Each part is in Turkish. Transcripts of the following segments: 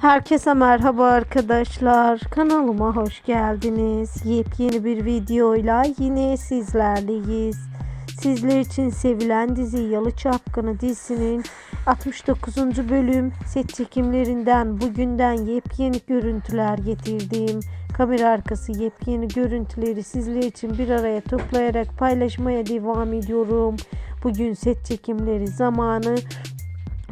Herkese merhaba arkadaşlar. Kanalıma hoş geldiniz. Yepyeni bir videoyla yine sizlerleyiz. Sizler için sevilen dizi Yalı Çapkını dizisinin 69. bölüm set çekimlerinden bugünden yepyeni görüntüler getirdim. Kamera arkası yepyeni görüntüleri sizler için bir araya toplayarak paylaşmaya devam ediyorum. Bugün set çekimleri zamanı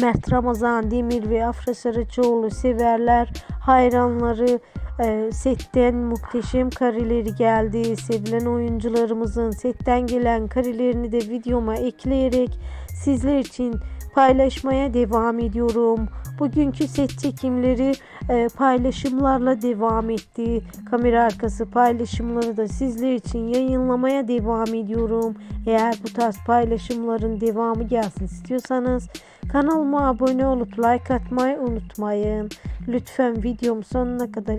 Mert Ramazan Demir ve Afra Saraçoğlu severler hayranları e, setten muhteşem kareleri geldi. Sevilen oyuncularımızın setten gelen karelerini de videoma ekleyerek sizler için paylaşmaya devam ediyorum. Bugünkü set çekimleri e, paylaşımlarla devam etti. Kamera arkası paylaşımları da sizler için yayınlamaya devam ediyorum. Eğer bu tarz paylaşımların devamı gelsin istiyorsanız kanalıma abone olup like atmayı unutmayın. Lütfen videomu sonuna kadar